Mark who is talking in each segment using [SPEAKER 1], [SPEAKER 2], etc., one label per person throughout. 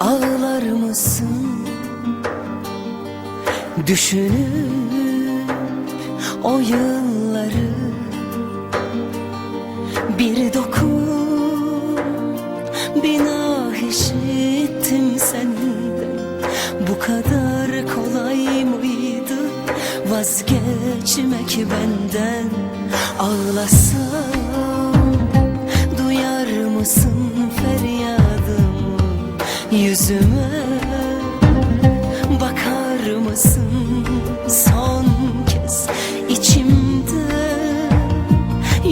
[SPEAKER 1] ağlar mısın? Düşünüp o yılları bir dokun bir nah işittim senden Bu kadar kolay mıydı vazgeçmek benden Ağlasam mısın feryadımı yüzüme. Bakar mısın son kez içimde?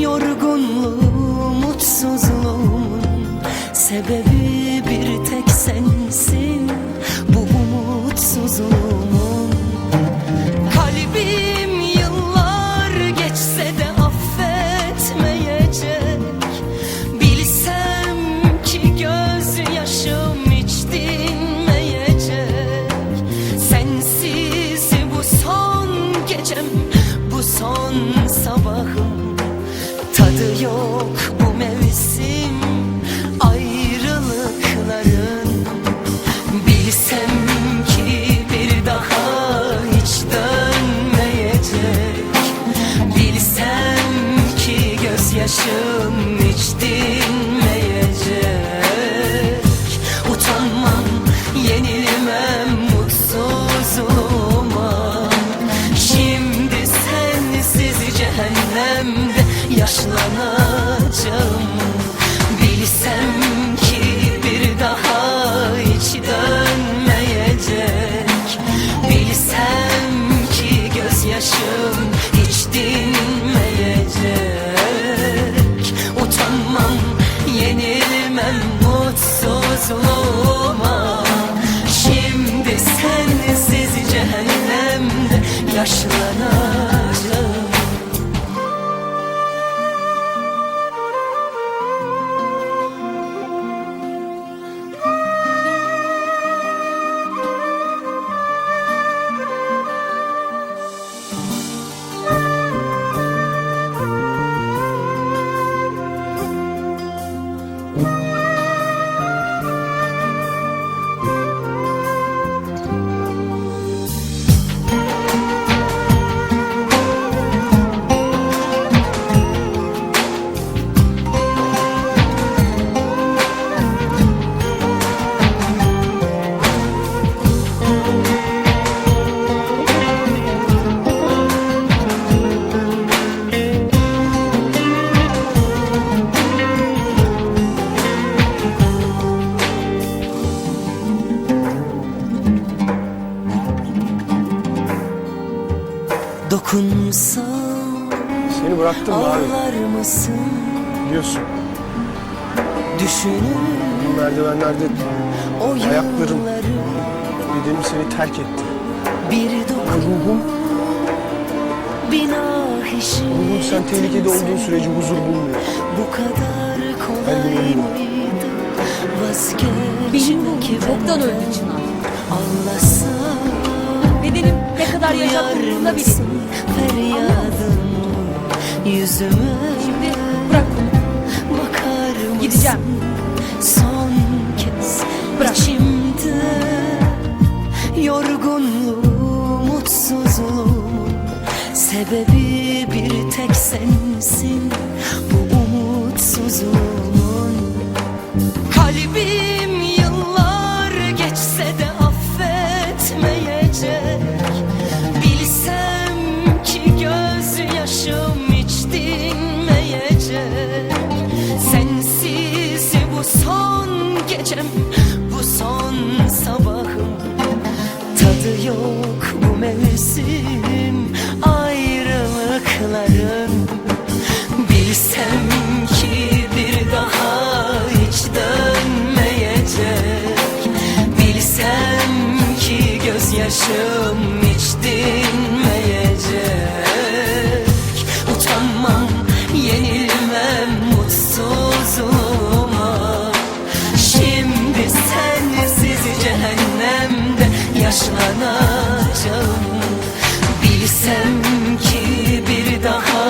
[SPEAKER 1] Yorgunluğum, mutsuzluğumun Sebebi yenilmem yenilmem mutsuzluğuma. Şimdi sensiz cehennemde yaşlanacağım
[SPEAKER 2] Seni bıraktım abi.
[SPEAKER 1] ağlar mısın?
[SPEAKER 2] Biliyorsun.
[SPEAKER 1] Düşünüp
[SPEAKER 2] Bu merdivenlerde
[SPEAKER 1] o
[SPEAKER 2] Ayaklarım. bedenim seni terk etti.
[SPEAKER 1] Bir dokun
[SPEAKER 2] ruhum, ruhum sen tehlikede olduğun sürece huzur bulmuyor.
[SPEAKER 1] Bu kadar kolay mıydı vazgeçmek
[SPEAKER 3] Benim ruhum çoktan öldü? Çınar. Ne kadar bile.
[SPEAKER 1] mısın feryadım Yüzüme
[SPEAKER 3] Şimdi bırak bunu.
[SPEAKER 1] bakar
[SPEAKER 3] Gideceğim.
[SPEAKER 1] Son kez
[SPEAKER 3] Bırak.
[SPEAKER 1] içimde Yorgunluğum, mutsuzluğum Sebebi bir tek sensin Bu umutsuzluğumun gözyaşım hiç dinmeyecek. Utanmam, yenilmem mutsuzluğuma Şimdi sensiz cehennemde yaşlanacağım Bilsem ki bir daha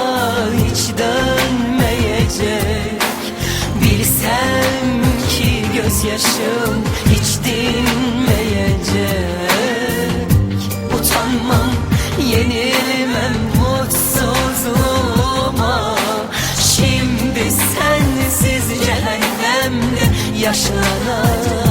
[SPEAKER 1] hiç dönmeyecek. Bilsem ki gözyaşım hiç dinmeyecek 你舍了。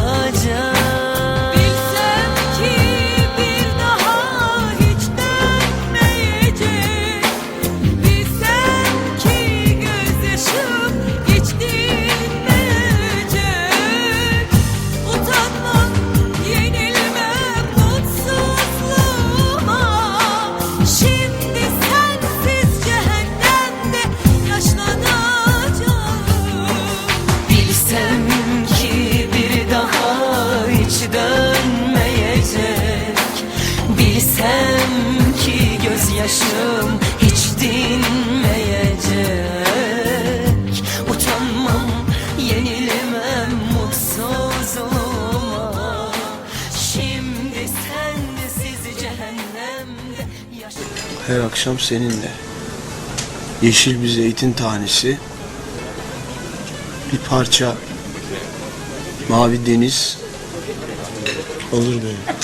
[SPEAKER 1] Gözyaşım hiç dinmeyecek Utanmam, yenilmem mutsuzluğuma Şimdi sensiz cehennemde yaşıyorum
[SPEAKER 2] Her akşam seninle. Yeşil bir zeytin tanesi. Bir parça mavi deniz olur benim.